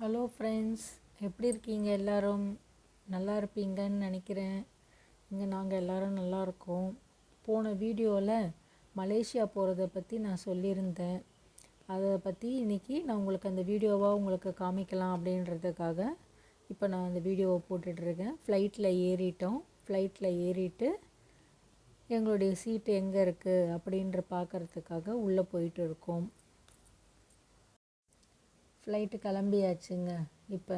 Hello friends எப்படி இருக்கீங்க எல்லோரும்? நல்லா இருப்பீங்கன்னு நினைக்கிறேன். இங்கே நாங்கள் எல்லாரும் நல்லா இருக்கோம். போன வீடியோவில் மலேசியா போகிறத பற்றி நான் சொல்லியிருந்தேன். அதை பற்றி இன்றைக்கி நான் உங்களுக்கு அந்த வீடியோவாக உங்களுக்கு காமிக்கலாம் அப்படின்றதுக்காக இப்போ நான் அந்த வீடியோவை போட்டுட்ருக்கேன் ஃப்ளைட்டில் ஏறிட்டோம். ஃப்ளைட்டில் ஏறிட்டு எங்களுடைய சீட்டு எங்கே இருக்குது அப்படின்ற பார்க்குறதுக்காக உள்ளே போயிட்டு இருக்கோம். ஃப்ளைட்டு கிளம்பியாச்சுங்க இப்போ.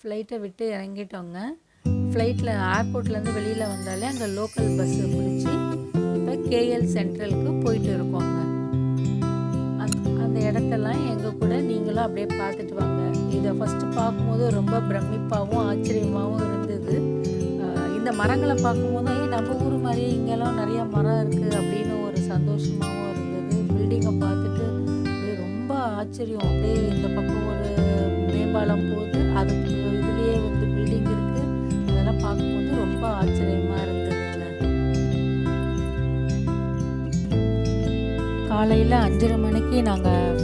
ஃப்ளைட்டை விட்டு இறங்கிட்டோங்க. ஃப்ளைட்டில் ஏர்போர்ட்லேருந்து வெளியில் வந்தாலே அங்கே லோக்கல் பஸ்ஸு பிடிச்சி இப்போ கேஎல் சென்ட்ரலுக்கு போயிட்டு இருக்கோங்க. அந் அந்த இடத்தெல்லாம் எங்கள் கூட நீங்களும் அப்படியே பார்த்துட்டு வாங்க. இதை ஃபஸ்ட்டு பார்க்கும்போது ரொம்ப பிரமிப்பாகவும் ஆச்சரியமாகவும் இருந்தது. இந்த மரங்களை பார்க்கும்போது நம்ம ஊர் மாதிரியே இங்கெல்லாம் நிறையா மரம் இருக்குது அப்படின்னு ஒரு சந்தோஷமாகவும் இருந்தது. பில்டிங்கை பார்த்துட்டு ஆச்சரியம். அப்படியே இந்த பக்கம் ஒரு மேம்பாலம் போகுது. அதுக்கு இதுலேயே வந்து பில்டிங் இருக்குது அதெல்லாம் பார்க்கும்போது ரொம்ப ஆச்சரியமாக இருந்ததுல காலையில் அஞ்சரை மணிக்கு நாங்கள்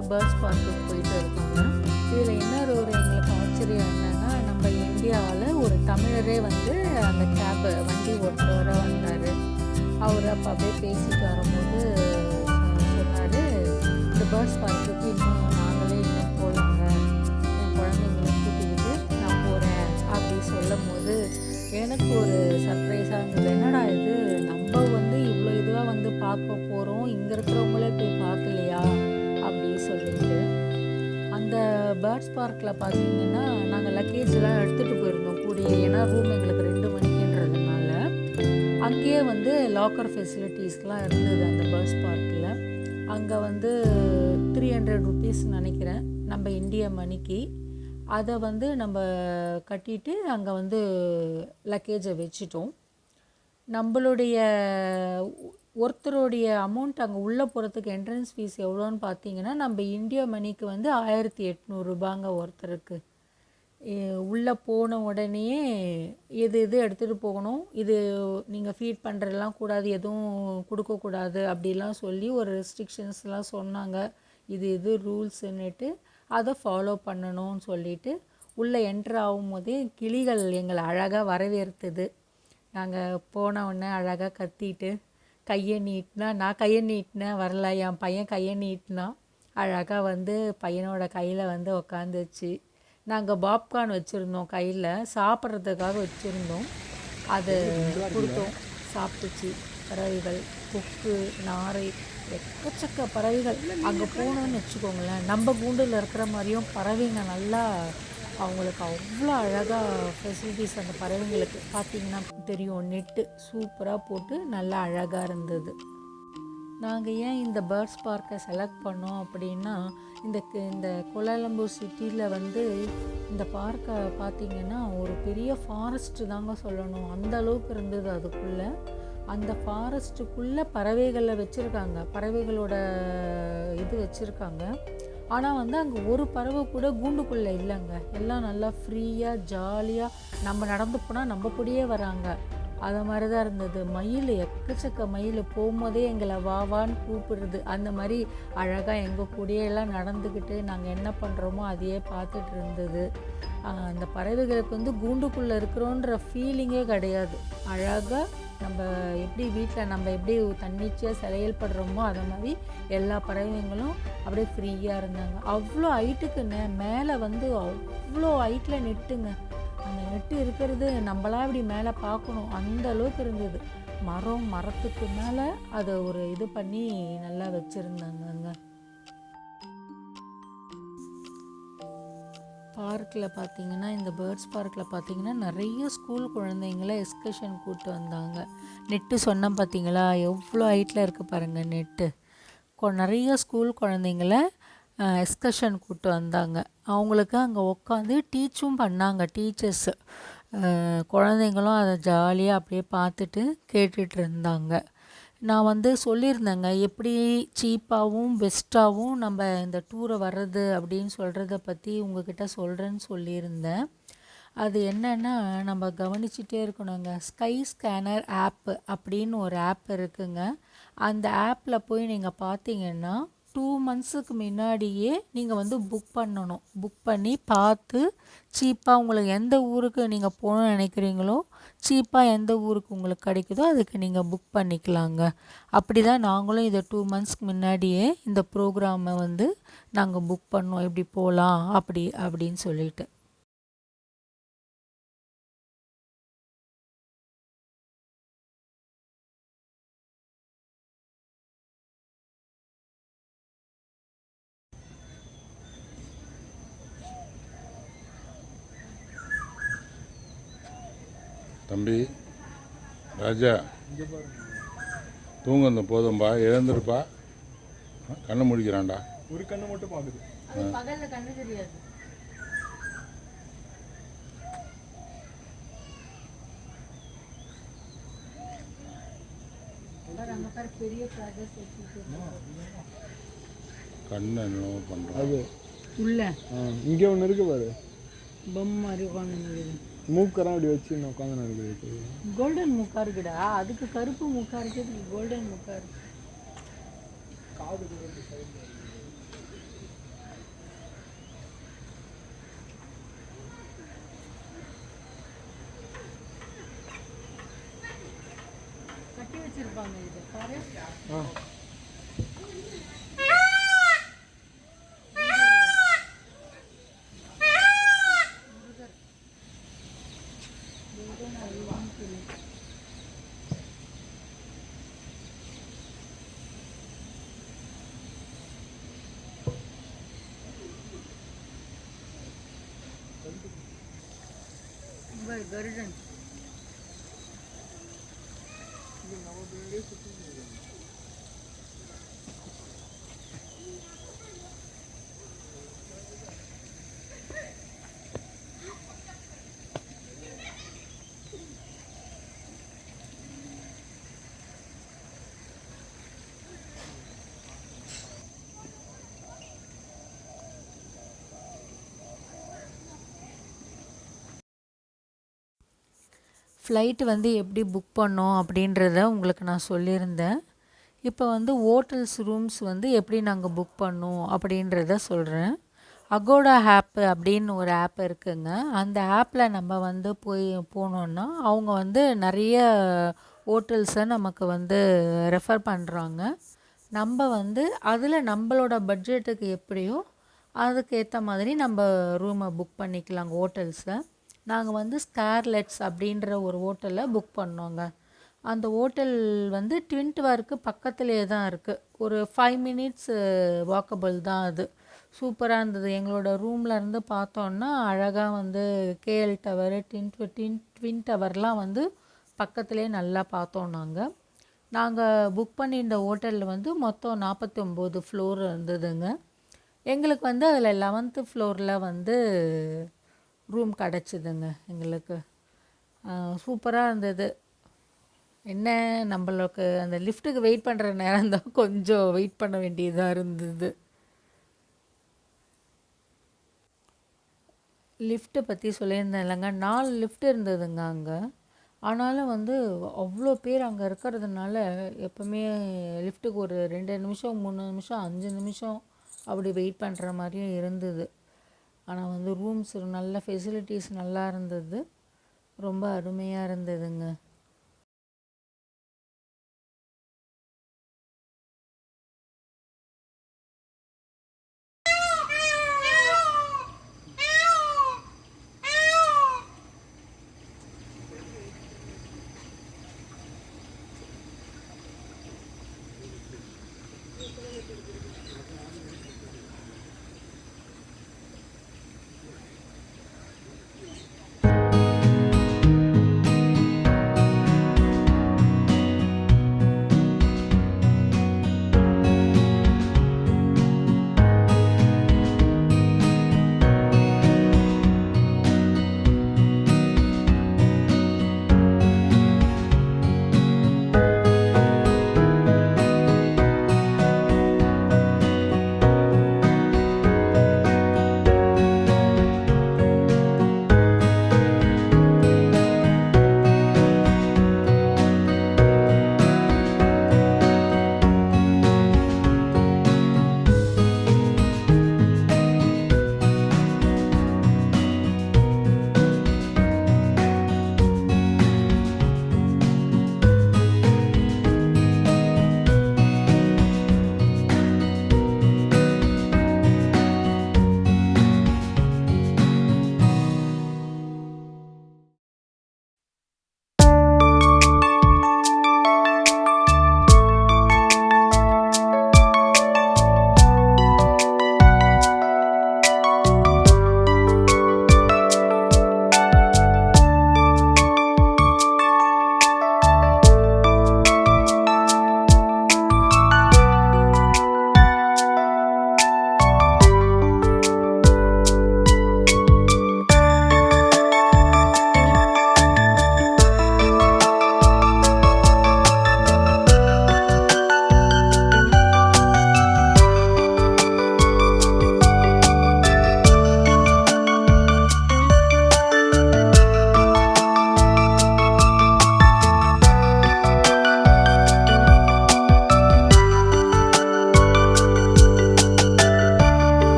இப்போ பஸ் பார்க்குக்கு போயிட்டு இருக்காங்க இதில் இன்னொரு ஒரு எங்களுக்கு ஆச்சரியம் என்னென்னா நம்ம இந்தியாவில் ஒரு தமிழரே வந்து அந்த கேபு வண்டி ஓட்டுறவராக வந்தார். அவர் அப்போ அப்படியே பேசிட்டு வரும்போது சொன்னார் இந்த பஸ் பார்க்குக்கு இன்னும் நாங்களே இன்னும் போகலாங்க என் குழந்தைங்களை கூட்டிக்கிட்டு நான் போகிறேன் அப்படி சொல்லும் போது எனக்கு ஒரு சர்ப்ரைஸாக இருந்தது. என்னடா இது? நம்ம வந்து இவ்வளோ இதுவாக வந்து பார்க்க போகிறோம் இங்கே இருக்கிறவங்களே போய் பார்க்கலையா? பேர்ட்ஸ் பார்க்கில் பார்த்தீங்கன்னா நாங்கள் லக்கேஜ்லாம் எடுத்துகிட்டு போயிருந்தோம் கூடிய. ஏன்னா ரூம் எங்களுக்கு ரெண்டு மணிக்குன்றதுனால அங்கேயே வந்து லாக்கர் ஃபெசிலிட்டிஸ்லாம் இருந்தது அந்த பேர்ட்ஸ் பார்க்கில். அங்கே வந்து த்ரீ ஹண்ட்ரட் ருபீஸ் நினைக்கிறேன் நம்ம இந்திய மணிக்கு. அதை வந்து நம்ம கட்டிட்டு அங்கே வந்து லக்கேஜை வச்சிட்டோம். நம்மளுடைய ஒருத்தருடைய அமௌண்ட் அங்கே உள்ளே போகிறதுக்கு என்ட்ரன்ஸ் ஃபீஸ் எவ்வளோன்னு பார்த்தீங்கன்னா நம்ம இந்தியா மணிக்கு வந்து ஆயிரத்தி எட்நூறுபாங்க ஒருத்தருக்கு. உள்ளே போன உடனேயே எது எது எடுத்துகிட்டு போகணும் இது நீங்கள் ஃபீட் பண்ணுறதெல்லாம் கூடாது எதுவும் கொடுக்கக்கூடாது அப்படிலாம் சொல்லி ஒரு ரெஸ்ட்ரிக்ஷன்ஸ்லாம் சொன்னாங்க. இது இது ரூல்ஸுன்னுட்டு அதை ஃபாலோ பண்ணணும்னு சொல்லிட்டு உள்ளே என்ட்ரு ஆகும்போதே கிளிகள் எங்களை அழகாக வரவேற்றது நாங்கள் போன உடனே அழகாக கத்திட்டு கையை நீட்டினா நான் கையை நீட்டினேன் வரல என் பையன் கையை நீட்டினான். அழகாக வந்து பையனோட கையில் வந்து உக்காந்துச்சு. நாங்கள் பாப்கார்ன் வச்சுருந்தோம் கையில். சாப்பிட்றதுக்காக வச்சுருந்தோம். அது கொடுத்தோம். சாப்பிட்டுச்சு. பறவைகள் கொக்கு நாரை எக்கச்சக்க பறவைகள். அங்கே போனோம்னு வச்சுக்கோங்களேன். நம்ம கூண்டில் இருக்கிற மாதிரியும் பறவைங்க நல்லா அவங்களுக்கு அவ்வளோ அழகாக ஃபெசிலிட்டிஸ் அந்த பறவைங்களுக்கு. பார்த்தீங்கன்னா தெரியும் நெட்டு சூப்பராக போட்டு நல்லா அழகாக இருந்தது. நாங்கள் ஏன் இந்த பேர்ட்ஸ் பார்க்கை செலக்ட் பண்ணோம் அப்படின்னா இந்த இந்த கோலாலம்பூர் சிட்டியில் வந்து இந்த பார்க்கை பார்த்திங்கன்னா ஒரு பெரிய ஃபாரஸ்ட்டு தாங்க சொல்லணும். அந்த அளவுக்கு இருந்தது அதுக்குள்ளே. அந்த ஃபாரஸ்ட்டுக்குள்ளே பறவைகளை வச்சுருக்காங்க. பறவைகளோட இது வச்சுருக்காங்க. ஆனால் வந்து அங்கே ஒரு பறவை கூட கூண்டுக்குள்ளே இல்லைங்க. எல்லாம் நல்லா ஃப்ரீயாக ஜாலியாக நம்ம நடந்து போனால் நம்ம கூடயே வராங்க. அதை மாதிரி தான் இருந்தது. மயில் எக்கச்சக்க மயில். போகும்போதே எங்களை வா வான்னு கூப்பிடுறது. அந்த மாதிரி அழகாக எங்கள் கூடயே எல்லாம் நடந்துக்கிட்டு நாங்கள் என்ன பண்ணுறோமோ அதையே பார்த்துட்டு இருந்தது. அந்த பறவைகளுக்கு வந்து கூண்டுக்குள்ளே இருக்கிறோன்ற ஃபீலிங்கே கிடையாது. அழகாக நம்ம எப்படி வீட்டில் நம்ம எப்படி தன்னிச்சையாக செயல்படுறோமோ அதை மாதிரி எல்லா பறவைங்களும் அப்படியே ஃப்ரீயாக இருந்தாங்க. அவ்வளோ ஹைட்டுக்கு மேலே வந்து அவ்வளோ ஹைட்டில் நெட்டுங்க. அந்த நெட்டு இருக்கிறது நம்மளாம் இப்படி மேலே பார்க்கணும். அந்த அளவுக்கு இருந்தது. மரம் மரத்துக்கு மேலே அதை ஒரு இது பண்ணி நல்லா வச்சுருந்தாங்கங்க. பார்க்கில் பார்த்தீங்கன்னா இந்த பேர்ட்ஸ் பார்க்கில் பார்த்தீங்கன்னா நிறைய ஸ்கூல் குழந்தைங்கள எக்ஸ்கர்ஷன் கூப்பிட்டு வந்தாங்க. நெட்டு சொன்னேன் பார்த்தீங்களா? எவ்வளோ ஹைட்டில் இருக்குது பாருங்கள் நெட்டு. கொ- நிறைய ஸ்கூல் குழந்தைங்கள எக்ஸ்கர்ஷன் கூப்பிட்டு வந்தாங்க. அவங்களுக்கு அங்கே உட்காந்து டீச்சும் பண்ணாங்க டீச்சர்ஸு. குழந்தைங்களும் அதை ஜாலியாக அப்படியே பார்த்துட்டு கேட்டுட்டு இருந்தாங்க. நான் வந்து சொல்லியிருந்தேங்க எப்படி சீப்பாகவும் பெஸ்ட்டாகவும் நம்ம இந்த டூரை வர்றது அப்படின்னு சொல்கிறத பற்றி உங்ககிட்ட சொல்கிறேன்னு சொல்லியிருந்தேன். அது என்னென்னா நம்ம கவனிச்சிட்டே இருக்கணுங்க. ஸ்கை ஸ்கேனர் ஆப்பு அப்படின்னு ஒரு ஆப் இருக்குங்க. அந்த ஆப்பில் போய் நீங்கள் பார்த்தீங்கன்னா டூ மந்த்ஸுக்கு முன்னாடியே நீங்கள் வந்து புக் பண்ணணும். புக் பண்ணி பார்த்து சீப்பாக உங்களுக்கு எந்த ஊருக்கு நீங்கள் போகணும்னு நினைக்கிறீங்களோ சீப்பாக எந்த ஊருக்கு உங்களுக்கு கிடைக்குதோ அதுக்கு நீங்கள் புக் பண்ணிக்கலாங்க. அப்படி தான் நாங்களும் இதை டூ மந்த்ஸ்க்கு முன்னாடியே இந்த ப்ரோக்ராமை வந்து நாங்கள் புக் பண்ணோம். இப்படி போகலாம் அப்படி அப்படின்னு சொல்லிட்டு. தம்பி. ராஜா தூங்குந்த போதும்பா எழுந்திருப்பா. கண்ணை முடிக்கிறான்டா. ஒரு கண்ணு மட்டும் பார்க்குது பகலில் கண்ணு தெரியாது. பெரிய கண்ணை என்னவோ பண்ணுறான் அது. உள்ள. இங்கே ஒன்று இருக்கு பாரு. பொம்மை மாதிரி. உட்காந்து மூக்கெல்லாம் அப்படி வச்சு இன்னும் உட்காந்து இருக்குது கோல்டன் முக்கா இருக்குடா. அதுக்கு கருப்பு முக்கா இருக்கு. இதுக்கு கோல்டன் முக்கா இருக்கு கட்டி பாரு, ஃப்ளைட்டு வந்து எப்படி புக் பண்ணோம் அப்படின்றத உங்களுக்கு நான் சொல்லியிருந்தேன். இப்போ வந்து ஹோட்டல்ஸ் ரூம்ஸ் வந்து எப்படி நாங்கள் புக் பண்ணோம் அப்படின்றத சொல்கிறேன் அகோடா ஆப்பு அப்படின்னு ஒரு ஆப் இருக்குங்க. அந்த ஆப்பில் நம்ம வந்து போய் போனோன்னா அவங்க வந்து நிறைய ஹோட்டல்ஸை நமக்கு வந்து ரெஃபர் பண்ணுறாங்க நம்ம வந்து அதில் நம்மளோட பட்ஜெட்டுக்கு எப்படியோ அதுக்கேற்ற மாதிரி நம்ம ரூமை புக் பண்ணிக்கலாங்க ஹோட்டல்ஸை நாங்கள் வந்து ஸ்கார்லெட்ஸ் அப்படின்ற ஒரு ஹோட்டலில் புக் பண்ணோங்க. அந்த ஹோட்டல் வந்து ட்வின் டவருக்கு பக்கத்துலேயே தான் இருக்குது ஒரு ஃபைவ் மினிட்ஸ் வாக்கபிள் தான் அது. சூப்பராக இருந்தது. எங்களோட ரூமில் இருந்து பார்த்தோன்னா அழகாக வந்து கேஎல் டவர் டின் டின் ட்வின் டவர்லாம் வந்து பக்கத்துலேயே நல்லா பார்த்தோம் நாங்கள் நாங்கள் புக் பண்ணியிருந்த ஹோட்டலில் வந்து மொத்தம் நாற்பத்தி ஒம்பது ஃப்ளோர் இருந்ததுங்க. எங்களுக்கு வந்து அதில் லெவன்த்து ஃப்ளோரில் வந்து ரூம் கிடச்சிதுங்க எங்களுக்கு. சூப்பராக இருந்தது. என்ன நம்மளுக்கு அந்த லிஃப்ட்டுக்கு வெயிட் பண்ணுற நேரம் தான் கொஞ்சம் வெயிட் பண்ண வேண்டியதாக இருந்தது. லிஃப்ட்டை பற்றி சொல்லியிருந்தேன் இல்லைங்க. நாலு லிஃப்ட் இருந்ததுங்க அங்கே. ஆனாலும் வந்து அவ்வளோ பேர் அங்கே இருக்கிறதுனால எப்போவுமே லிஃப்ட்டுக்கு ஒரு ரெண்டு நிமிஷம் மூணு நிமிஷம் அஞ்சு நிமிஷம் அப்படி வெயிட் பண்ணுற மாதிரியும் இருந்தது. ஆனால் வந்து ரூம்ஸ் நல்ல ஃபெசிலிட்டிஸ் நல்லா இருந்தது. ரொம்ப அருமையாக இருந்ததுங்க.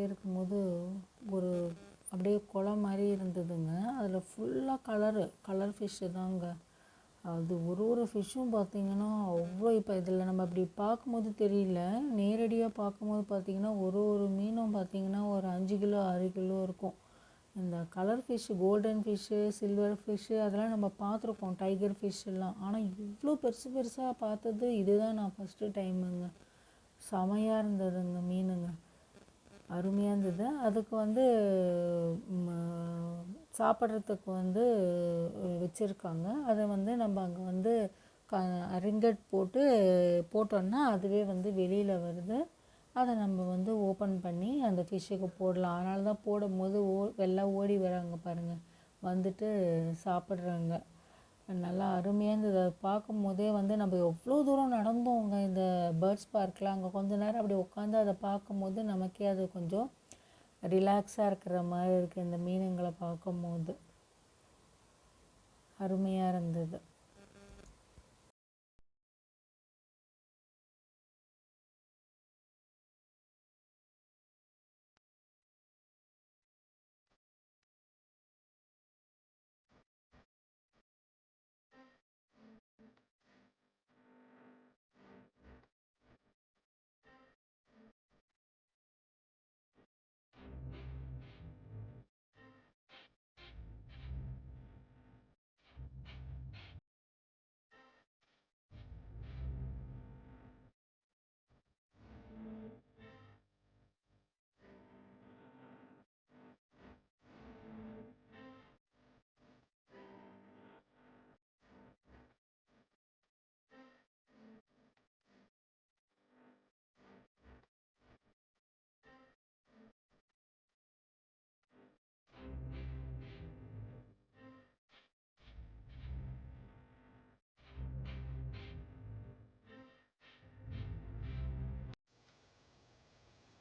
நடந்து இருக்கும்போது ஒரு அப்படியே குளம் மாதிரி இருந்ததுங்க. அதில் ஃபுல்லாக கலரு கலர் ஃபிஷ்ஷு தாங்க. அது ஒரு ஒரு ஃபிஷ்ஷும் பார்த்தீங்கன்னா அவ்வளோ இப்போ இதில் நம்ம அப்படி பார்க்கும்போது தெரியல. நேரடியாக பார்க்கும்போது பார்த்தீங்கன்னா ஒரு ஒரு மீனும் பார்த்தீங்கன்னா ஒரு அஞ்சு கிலோ ஆறு கிலோ இருக்கும். இந்த colour fish golden fish silver fish அதெல்லாம் நம்ம பார்த்துருக்கோம் டைகர் ஃபிஷ்ஷெல்லாம் ஆனால் இவ்வளோ பெருசு பெருசாக பார்த்தது இதுதான் நான் ஃபஸ்ட்டு டைமுங்க செமையாக இருந்ததுங்க மீனுங்க. அருமையாக இருந்தது. அதுக்கு வந்து சாப்பிட்றதுக்கு வந்து வச்சுருக்காங்க. அதை வந்து நம்ம அங்கே வந்து க ரிங்கட் போட்டு போட்டோன்னா அதுவே வந்து வெளியில் வருது. அதை நம்ம வந்து ஓப்பன் பண்ணி அந்த ஃபிஷ்ஷுக்கு போடலாம். அதனால தான் போடும்போது ஓ எல்லாம் ஓடி வராங்க பாருங்கள் வந்துட்டு சாப்பிட்றாங்க. நல்லா அருமையாக இருந்தது. அதை பார்க்கும் போதே வந்து நம்ம எவ்வளோ தூரம் நடந்தோங்க இந்த பேர்ட்ஸ் பார்க்கில் அங்கே கொஞ்ச நேரம் அப்படி உட்காந்து அதை பார்க்கும்போது நமக்கே அது கொஞ்சம் ரிலாக்ஸாக இருக்கிற மாதிரி இருக்குது இந்த மீனுங்களை பார்க்கும்போது. அருமையாக இருந்தது.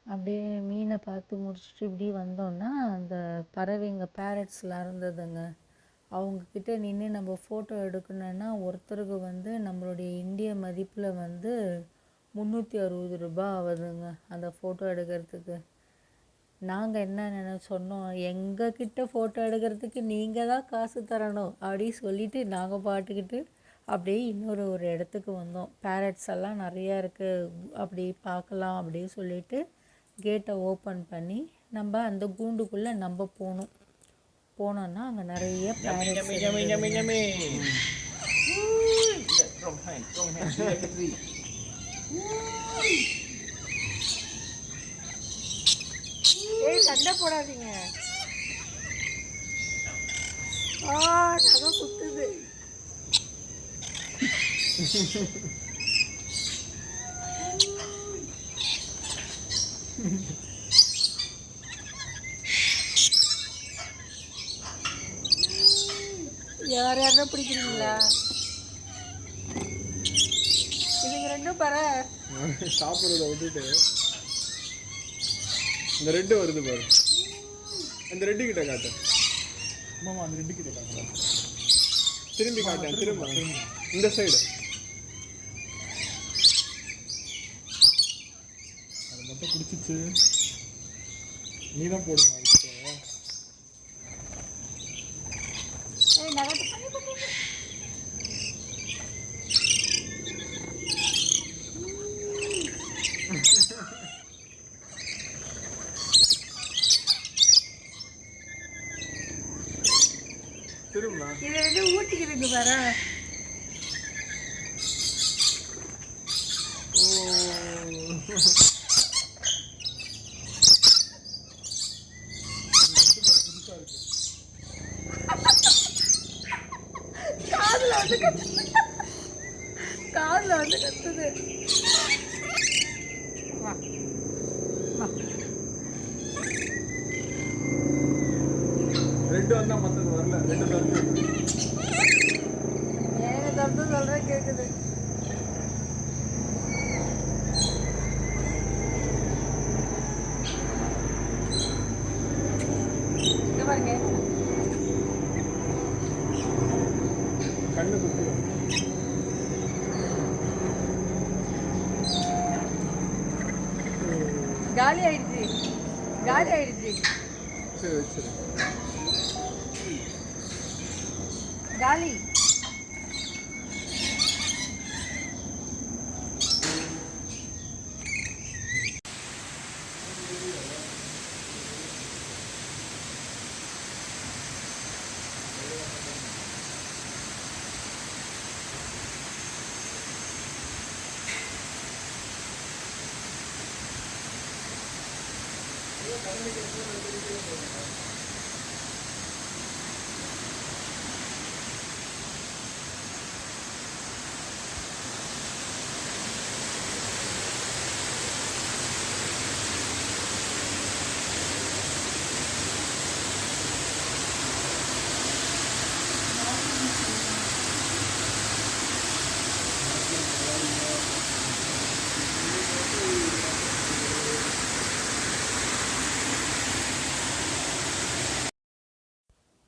அப்படியே மீனை பார்த்து முடிச்சுட்டு இப்படி வந்தோன்னா அந்த பறவைங்க பேரட்ஸ்லாம் இருந்ததுங்க. அவங்கக்கிட்ட நின்று நம்ம ஃபோட்டோ எடுக்கணுன்னா ஒருத்தருக்கு வந்து நம்மளுடைய இந்திய மதிப்பில் வந்து முந்நூற்றி அறுபது ரூபாய் ஆகுதுங்க அந்த ஃபோட்டோ எடுக்கிறதுக்கு. நாங்கள் என்ன சொன்னோம் எங்கள் கிட்ட ஃபோட்டோ எடுக்கிறதுக்கு நீங்கள் தான் காசு தரணும் அப்படி சொல்லிட்டு நாங்கள் பாட்டுக்கிட்டு அப்படியே இன்னொரு ஒரு இடத்துக்கு வந்தோம். பேரட்ஸ் எல்லாம் நிறையா இருக்குது அப்படி பார்க்கலாம் அப்படின்னு சொல்லிட்டு கேட்டை ஓப்பன் பண்ணி நம்ம அந்த கூண்டுக்குள்ளே நம்ம போகணும் போனோன்னா அங்கே நிறைய சண்டை போடாதீங்க. ஆ நகை குத்துது. யார் யாரா பிடிக்கிறீங்களா? இதுங்க ரெண்டும் பர. சாப்பிட்றத விட்டுட்டு இந்த ரெட்டு வருது பாரு. அந்த ரெட்டு கிட்ட காட்டு. மாமா அந்த ரெட்டு கிட்ட காட்டுறேன் திரும்பி காட்டேன் திரும்ப. இந்த சைடு அது பிடிச்சிச்சு நீ தான் நகை திரும்ப இது ரெண்டும் ஊட்டிக்கிதுங்க பாரு காதுல வந்து கத்துது காதுல வந்து கத்துது வா வா ரெட்டு வந்தா மற்றது வரல ரெண்டு தான் ஏங்க தப்பு சொல்றேன் கேக்குது இங்க பாருங்க. கண்ணு காலி ஆயிடுச்சு. காலி ஆயிடுச்சு. சரி வச்சிரு காலி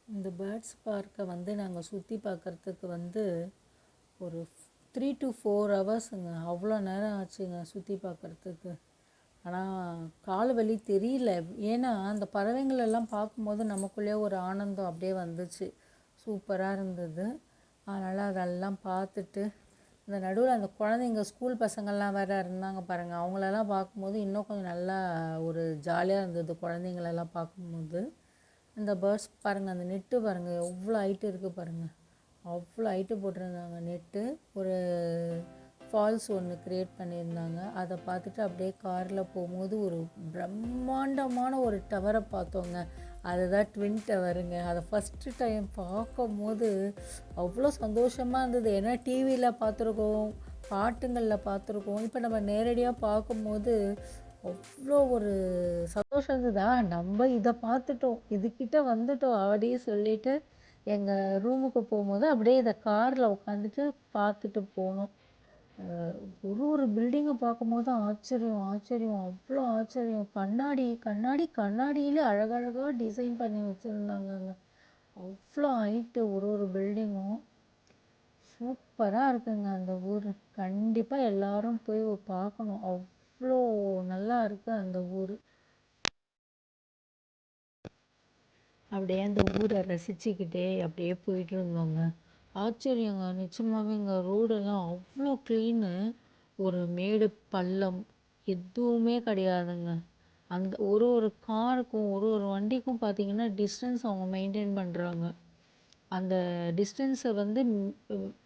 இந்த பேர்ட்ஸ் பார்க்கை வந்து நாங்கள் சுற்றி பார்க்குறதுக்கு வந்து ஒரு த்ரீ டு ஃபோர் ஹவர்ஸுங்க அவ்வளோ நேரம் ஆச்சுங்க சுற்றி பார்க்குறதுக்கு. ஆனால் கால் வலி தெரியல. ஏன்னா அந்த பறவைங்களெல்லாம் பார்க்கும்போது நமக்குள்ளே ஒரு ஆனந்தம் அப்படியே வந்துச்சு. சூப்பராக இருந்தது. அதனால் அதெல்லாம் பார்த்துட்டு இந்த நடுவில் அந்த குழந்தைங்க ஸ்கூல் பசங்கள்லாம் வேறு இருந்தாங்க பாருங்கள் அவங்களெல்லாம் பார்க்கும்போது இன்னும் கொஞ்சம் நல்லா ஒரு ஜாலியாக இருந்தது குழந்தைங்களெல்லாம் பார்க்கும்போது. இந்த பேர்ட்ஸ் பாருங்கள் அந்த நெட்டு பாருங்கள் எவ்வளோ ஹைட்டு இருக்குது பாருங்கள் அவ்வளோ ஹைட்டு போட்டிருந்தாங்க. நெட்டு ஒரு ஃபால்ஸ் ஒன்று க்ரியேட் பண்ணியிருந்தாங்க. அதை பார்த்துட்டு அப்படியே காரில் போகும்போது ஒரு பிரம்மாண்டமான ஒரு டவரை பார்த்தோங்க. அதுதான் ட்வின் டவருங்க அதை ஃபஸ்ட்டு டைம் பார்க்கும்போது அவ்வளோ சந்தோஷமாக இருந்தது. ஏன்னா டிவியில் பார்த்துருக்கோம் பாட்டுங்களில் பார்த்துருக்கோம். இப்போ நம்ம நேரடியாக பார்க்கும்போது அவ்வளோ ஒரு சந்தோஷம் இருந்ததா நம்ம இதை பார்த்துட்டோம் இதுக்கிட்ட வந்துட்டோம் அப்படியே சொல்லிட்டு எங்கள் ரூமுக்கு போகும்போது அப்படியே இதை காரில் உட்காந்துட்டு பார்த்துட்டு போனோம். ஒரு ஒரு பில்டிங்கை பார்க்கும்போது ஆச்சரியம் ஆச்சரியம் அவ்வளோ ஆச்சரியம். கண்ணாடி கண்ணாடி கண்ணாடியிலே அழகழகாக டிசைன் பண்ணி வச்சுருந்தாங்கங்க அவ்வளோ ஹைட்டு ஒரு ஒரு பில்டிங்கும் சூப்பராக இருக்குங்க அந்த ஊர். கண்டிப்பாக எல்லாரும் போய் பார்க்கணும். அவ்வளோ நல்லா இருக்குது அந்த ஊர். அப்படியே அந்த ஊரை ரசிச்சுக்கிட்டே அப்படியே போயிட்டு இருந்தோங்க. ஆச்சரியங்க. நிஜமாவே இங்கே ரோடெல்லாம் அவ்வளோ க்ளீனு ஒரு மேடு பள்ளம் எதுவுமே கிடையாதுங்க. அந்த ஒரு ஒரு காருக்கும் ஒரு ஒரு வண்டிக்கும் பார்த்தீங்கன்னா டிஸ்டன்ஸ் அவங்க மெயின்டைன் பண்ணுறாங்க அந்த டிஸ்டன்ஸை வந்து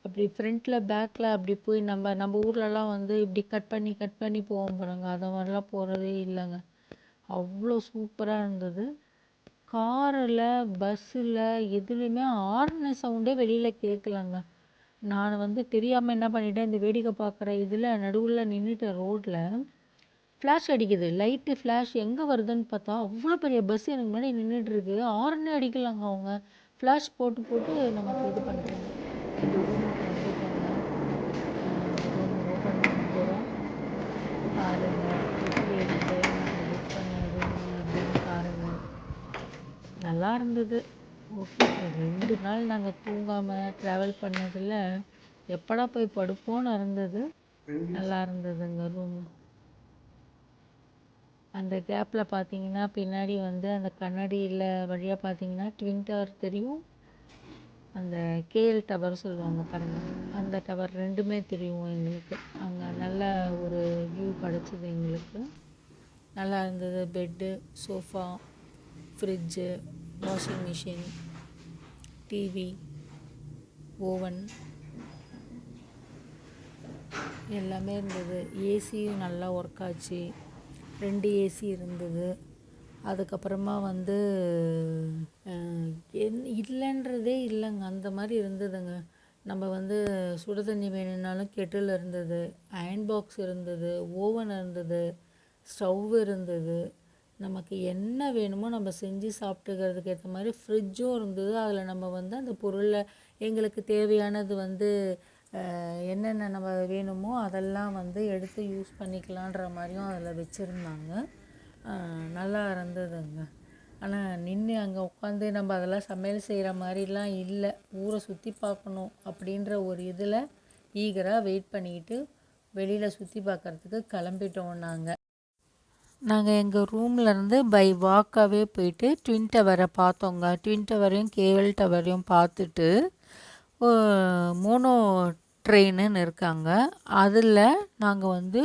அப்படி ஃப்ரண்ட்டில் பேக்கில் அப்படி போய் நம்ம நம்ம ஊர்லலாம் வந்து இப்படி கட் பண்ணி கட் பண்ணி போவோம் போகிறாங்க அது மாதிரிலாம் போகிறதே இல்லைங்க. அவ்வளோ சூப்பராக இருந்தது. காரில் பஸ்ஸில் எதுலேயுமே ஹார்ன் சவுண்டே வெளியில் கேட்கலங்க நான் வந்து தெரியாமல் என்ன பண்ணிட்டேன் இந்த வேடிக்கை பார்க்குற இதில் நடுவில் நின்றுட்டேன் ரோட்டில் ஃப்ளாஷ் அடிக்குது. லைட்டு ஃப்ளாஷ் எங்கே வருதுன்னு பார்த்தா அவ்வளோ பெரிய பஸ் எனக்கு முன்னாடி நின்றுட்டுருக்கு ஹார்னே அடிக்கலாங்க அவங்க. ஃப்ளாஷ் போட்டு போட்டு நமக்கு இது பண்ணுறாங்க இந்த ரூமுக்கு வந்துட்டோங்க ரூம் ஓப்பன் பண்ணிக்கிறோம் பாருங்க எப்படி இருக்கு நாங்கள் புக் பண்ண ரூம் அப்படின்னு பாருங்க நல்லா இருந்தது. ஓகே ரெண்டு நாள் நாங்கள் தூங்காமல் ட்ராவல் பண்ணதில் எப்படா போய் படுப்போன்னு இருந்தது. நல்லா இருந்ததுங்க ரூம் அந்த கேப்பில் பார்த்தீங்கன்னா பின்னாடி வந்து அந்த கண்ணாடியில் வழியாக பார்த்தீங்கன்னா ட்வின் டவர் தெரியும். அந்த கேஎல் டவர் சொல்லுவாங்க பாருங்கள் அந்த டவர் ரெண்டுமே தெரியும் எங்களுக்கு. அங்கே நல்ல ஒரு வியூ கிடச்சிது எங்களுக்கு. நல்லா இருந்தது bed sofa fridge washing machine TV oven எல்லாமே இருந்தது. ஏசியும் நல்லா ஒர்க் ஆச்சு. ரெண்டு ஏசி இருந்தது. அதுக்கப்புறமா வந்து என் இல்லைன்றதே இல்லைங்க. அந்த மாதிரி இருந்ததுங்க. நம்ம வந்து சுடு தண்ணி வேணும்னாலும் கெட்டில் இருந்தது. அயன் பாக்ஸ் இருந்தது. ஓவன் இருந்தது. ஸ்டவ் இருந்தது. நமக்கு என்ன வேணுமோ நம்ம செஞ்சு சாப்பிட்டுக்கிறதுக்கு ஏற்ற மாதிரி ஃப்ரிட்ஜும் இருந்தது. அதில் நம்ம வந்து அந்த பொருளை எங்களுக்கு தேவையானது வந்து என்னென்ன நம்ம வேணுமோ அதெல்லாம் வந்து எடுத்து யூஸ் பண்ணிக்கலான்ற மாதிரியும் அதில் வச்சுருந்தாங்க. நல்லா இருந்ததுங்க. ஆனால் நின்று அங்கே உட்காந்து நம்ம அதெல்லாம் சமையல் செய்கிற மாதிரிலாம் இல்லை. ஊரை சுற்றி பார்க்கணும் அப்படின்ற ஒரு இதில் ஈகராக வெயிட் பண்ணிக்கிட்டு வெளியில் சுற்றி பார்க்கறதுக்கு கிளம்பிட்டோம் நாங்கள் நாங்கள் எங்கள் ரூம்லேருந்து பை வாக்காகவே போயிட்டு ட்வின் டவரை பார்த்தோங்க. ட்வின் டவரையும் கேவல் டவரையும் பார்த்துட்டு மோனோ ட்ரெயினுன்னு இருக்காங்க. அதில் நாங்கள் வந்து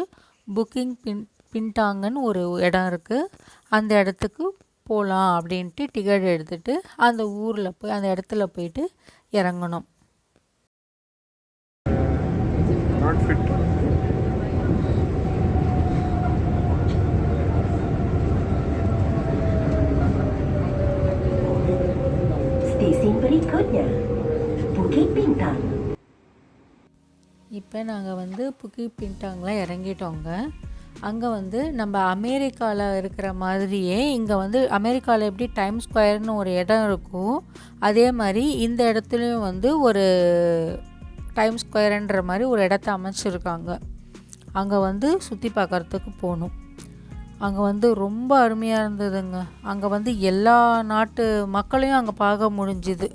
புக்கிங் பின் பின்டாங்கன்னு ஒரு இடம் இருக்குது அந்த இடத்துக்கு போகலாம் அப்படின்ட்டு டிக்கெட் எடுத்துகிட்டு அந்த ஊரில் போய் அந்த இடத்துல போயிட்டு இறங்கணும் berikutnya, Bukit Bintang. இப்போ நாங்கள் வந்து புக்கி பின்டாங்கில் இறங்கிட்டோங்க. அங்கே வந்து நம்ம அமெரிக்காவில் இருக்கிற மாதிரியே இங்கே வந்து அமெரிக்காவில் எப்படி டைம் ஸ்கொயர்னு ஒரு இடம் இருக்கும். அதே மாதிரி இந்த இடத்துலையும் வந்து ஒரு டைம் ஸ்கொயர்ன்ற மாதிரி ஒரு இடத்த அமைச்சிருக்காங்க. அங்கே வந்து சுற்றி பார்க்குறதுக்கு போகணும். அங்கே வந்து ரொம்ப அருமையாக இருந்ததுங்க. அங்கே வந்து எல்லா நாட்டு மக்களையும் அங்கே பார்க்க முடிஞ்சுது.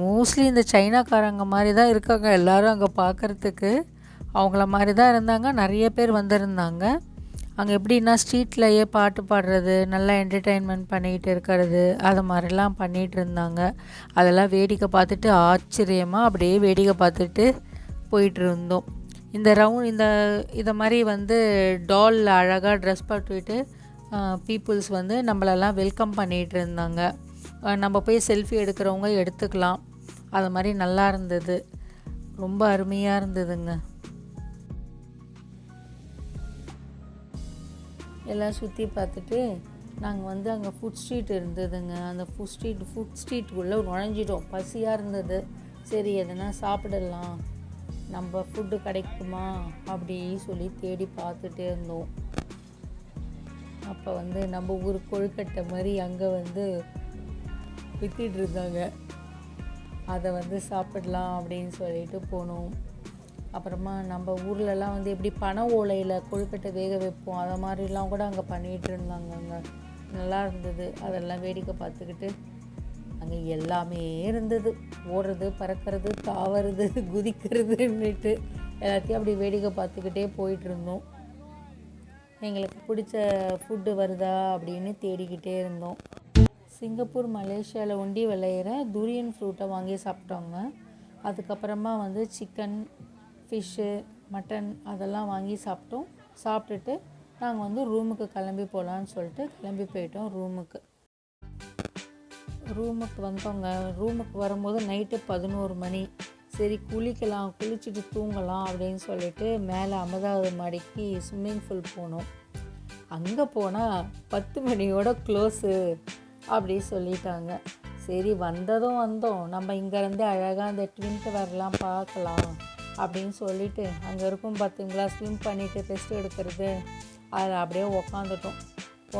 மோஸ்ட்லி இந்த சைனாக்காரங்க மாதிரி தான் இருக்காங்க. எல்லோரும் அங்கே பார்க்குறதுக்கு அவங்கள மாதிரி தான் இருந்தாங்க. நிறைய பேர் வந்திருந்தாங்க. அங்கே எப்படின்னா ஸ்ட்ரீட்லேயே பாட்டு பாடுறது நல்லா என்டர்டெயின்மெண்ட் பண்ணிக்கிட்டு இருக்கிறது அது மாதிரிலாம் பண்ணிகிட்டு இருந்தாங்க. அதெல்லாம் வேடிக்கை பார்த்துட்டு ஆச்சரியமாக அப்படியே வேடிக்கை பார்த்துட்டு போயிட்டு இருந்தோம். இந்த ரவுண்ட் இந்த இதை மாதிரி வந்து டாலில் அழகாக ட்ரெஸ் போட்டுவிட்டு பீப்புள்ஸ் வந்து நம்மளெல்லாம் வெல்கம் பண்ணிகிட்டு இருந்தாங்க. நம்ம போய் செல்ஃபி எடுக்கிறவங்க எடுத்துக்கலாம். அது மாதிரி நல்லா இருந்தது. ரொம்ப அருமையாக இருந்ததுங்க. எல்லாம் சுற்றி பார்த்துட்டு நாங்கள் வந்து அங்கே ஃபுட் ஸ்ட்ரீட் இருந்ததுங்க. அந்த ஃபுட் ஸ்ட்ரீட் ஃபுட் ஸ்ட்ரீட்டுக்குள்ளே நுழைஞ்சிட்டோம். பசியாக இருந்தது. சரி எதனா சாப்பிடலாம். நம்ம ஃபுட்டு கிடைக்குமா? அப்படி சொல்லி தேடி பார்த்துட்டே இருந்தோம். அப்போ வந்து நம்ம ஊர் கொழுக்கட்டை மாதிரி அங்கே வந்து வித்துட்டு இருந்தாங்க அதை வந்து சாப்பிடலாம் அப்படின்னு சொல்லிட்டு போனோம். அப்புறமா நம்ம ஊர்லலாம் வந்து எப்படி பனை ஓலையில் கொழுக்கட்டை வேக வைப்போம் அதை மாதிரிலாம் கூட அங்கே பண்ணிகிட்டு இருந்தாங்க அங்கே. நல்லா இருந்தது. அதெல்லாம் வேடிக்கை பார்த்துக்கிட்டு அங்கே எல்லாமே இருந்தது. ஓடுறது பறக்கிறது தாவறது குதிக்கிறதுன்னுட்டு எல்லாத்தையும் அப்படி வேடிக்கை பார்த்துக்கிட்டே போயிட்டு இருந்தோம். எங்களுக்கு பிடிச்ச ஃபுட்டு வருதா அப்படின்னு தேடிக்கிட்டே இருந்தோம். சிங்கப்பூர் மலேசியாவில் ஒண்டி விளையிற துரியன் ஃப்ரூட்டை வாங்கி சாப்பிட்டோங்க அதுக்கப்புறமா வந்து சிக்கன் ஃபிஷ்ஷு மட்டன் அதெல்லாம் வாங்கி சாப்பிட்டோம். சாப்பிட்டுட்டு நாங்கள் வந்து ரூமுக்கு கிளம்பி போகலான்னு சொல்லிட்டு கிளம்பி போயிட்டோம் ரூமுக்கு ரூமுக்கு வந்தோங்க. ரூமுக்கு வரும்போது நைட்டு பதினோரு மணி. சரி குளிக்கலாம் குளிச்சுட்டு தூங்கலாம் அப்படின்னு சொல்லிட்டு மேலே அமதாவது மாடிக்கு ஸ்விம்மிங் பூல் போனோம். அங்கே போனால் பத்து மணியோட க்ளோஸு அப்படி சொல்லிட்டாங்க. சரி வந்ததும் வந்தோம். நம்ம இங்கேருந்து அழகாக அந்த ட்வின்ட்டு வரலாம் பார்க்கலாம் அப்படின்னு சொல்லிட்டு அங்கே இருக்கும் பார்த்தீங்களா ஸ்விம் பண்ணிவிட்டு ரெஸ்ட் எடுக்கிறது. அதில் அப்படியே உக்காந்துட்டோம்.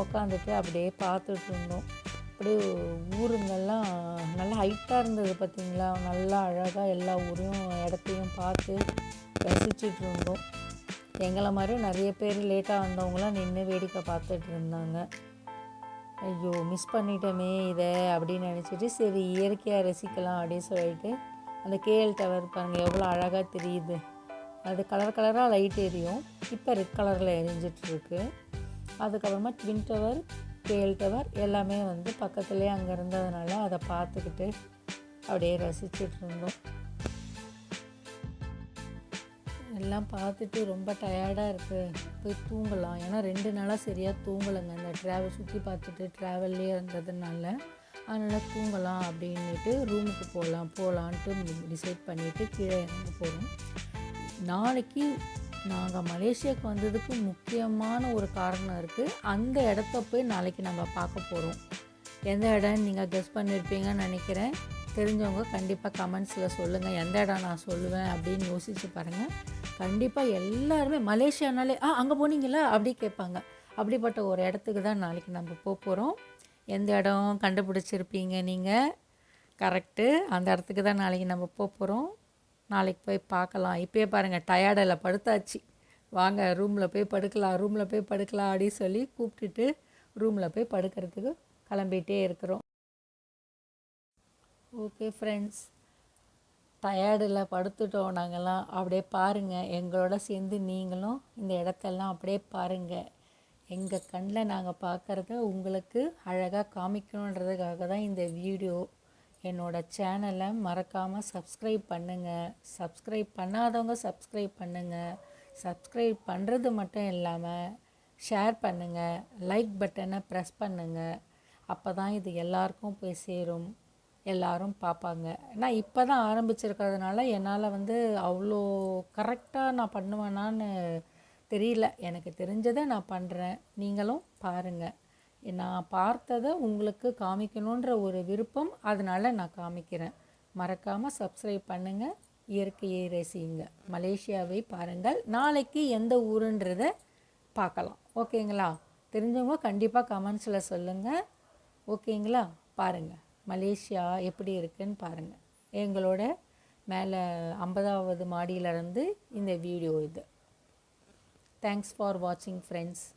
உக்காந்துட்டு அப்படியே பார்த்துட்டு இருந்தோம். அப்படியே ஊருங்கெல்லாம் நல்லா ஹைட்டாக இருந்தது பார்த்தீங்களா நல்லா அழகாக எல்லா ஊரையும் இடத்தையும் பார்த்து ரசிச்சுட்டு இருந்தோம். எங்களை மாதிரி நிறைய பேர் லேட்டாக வந்தவங்களாம் நின்று வேடிக்கை பார்த்துட்டு இருந்தாங்க. ஐயோ மிஸ் பண்ணிட்டோமே இதை அப்படின்னு நினச்சிட்டு சரி இயற்கையாக ரசிக்கலாம் அப்படின்னு சொல்லிட்டு அந்த கேஎல் டவர் பாருங்கள் எவ்வளோ அழகாக தெரியுது. அது கலர் கலராக லைட் எரியும். இப்போ ரெட் கலரில் எரிஞ்சிட்ருக்கு அதுக்கப்புறமா ட்வின் டவர் கேஎல் டவர் எல்லாமே வந்து பக்கத்துலேயே அங்கே இருந்ததுனால அதை பார்த்துக்கிட்டு அப்படியே ரசிச்சுட்டு இருந்தோம். எல்லாம் பார்த்துட்டு ரொம்ப டயர்டாக இருக்குது போய் தூங்கலாம். ஏன்னா ரெண்டு நாளாக சரியாக தூங்கலைங்க. அந்த ட்ராவல் சுற்றி பார்த்துட்டு ட்ராவல்லே இருந்ததுனால. அதனால் தூங்கலாம் அப்படின்னுட்டு ரூமுக்கு போகலாம் போகலான்ட்டு டிசைட் பண்ணிவிட்டு கீழே இறங்க போகிறோம் நாளைக்கு நாங்கள் மலேசியாவுக்கு வந்ததுக்கு முக்கியமான ஒரு காரணம் இருக்குது அந்த இடத்த போய் நாளைக்கு நம்ம பார்க்க போகிறோம் எந்த இடம் நீங்கள் கெஸ் பண்ணியிருப்பீங்கன்னு நினைக்கிறேன். தெரிஞ்சவங்க கண்டிப்பாக கமெண்ட்ஸில் சொல்லுங்கள் எந்த இடம் நான் சொல்லுவேன் அப்படின்னு யோசித்து பாருங்கள் கண்டிப்பாக எல்லாருமே மலேசியானாலே ஆ அங்கே போனீங்களா? அப்படி கேட்பாங்க. அப்படிப்பட்ட ஒரு இடத்துக்கு தான் நாளைக்கு நம்ம போக போகிறோம் எந்த இடம் கண்டுபிடிச்சிருப்பீங்க நீங்கள் கரெக்டு அந்த இடத்துக்கு தான் நாளைக்கு நம்ம போக போகிறோம் நாளைக்கு போய் பார்க்கலாம். இப்போயே பாருங்கள் டயர்டில் படுத்தாச்சு. வாங்க ரூமில் போய் படுக்கலாம் ரூமில் போய் படுக்கலாம் அப்படின்னு சொல்லி கூப்பிட்டுட்டு ரூமில் போய் படுக்கிறதுக்கு கிளம்பிகிட்டே இருக்கிறோம். ஓகே ஃப்ரெண்ட்ஸ் டயர்டில் படுத்துட்டோம் நாங்கள்லாம் அப்படியே பாருங்கள் எங்களோட சேர்ந்து நீங்களும் இந்த இடத்தெல்லாம் அப்படியே பாருங்கள் எங்கள் கண்ணில் நாங்கள் பார்க்குறத உங்களுக்கு அழகாக காமிக்கணுன்றதுக்காக தான் இந்த வீடியோ. என்னோட சேனலை மறக்காமல் சப்ஸ்கிரைப் பண்ணுங்கள் சப்ஸ்கிரைப் பண்ணாதவங்க சப்ஸ்கிரைப் பண்ணுங்கள் சப்ஸ்கிரைப் பண்ணுறது மட்டும் இல்லாமல் ஷேர் பண்ணுங்கள் லைக் பட்டனை ப்ரெஸ் பண்ணுங்கள் அப்போ தான் இது எல்லாருக்கும் போய் சேரும். எல்லாரும் பார்ப்பாங்க. நான் இப்போ தான் ஆரம்பிச்சிருக்கிறதுனால என்னால் வந்து அவ்வளோ கரெக்டாக நான் பண்ணுவேனான்னு தெரியல. எனக்கு தெரிஞ்சதை நான் பண்ணுறேன் நீங்களும் பாருங்கள் நான் பார்த்ததை உங்களுக்கு காமிக்கணுன்ற ஒரு விருப்பம் அதனால் நான் காமிக்கிறேன். மறக்காமல் சப்ஸ்கிரைப் பண்ணுங்கள் இயற்கையை ரசிங்க மலேசியாவை பாருங்கள். நாளைக்கு எந்த ஊருன்றதை பார்க்கலாம். ஓகேங்களா? தெரிஞ்சவங்க கண்டிப்பாக கமெண்ட்ஸில் சொல்லுங்கள் ஓகேங்களா? பாருங்கள் மலேசியா எப்படி இருக்குன்னு பாருங்கள் எங்களோட மேலே ஐம்பதாவது மாடியிலேருந்து இந்த வீடியோ இது. தேங்க்ஸ் ஃபார் வாட்சிங் ஃப்ரெண்ட்ஸ்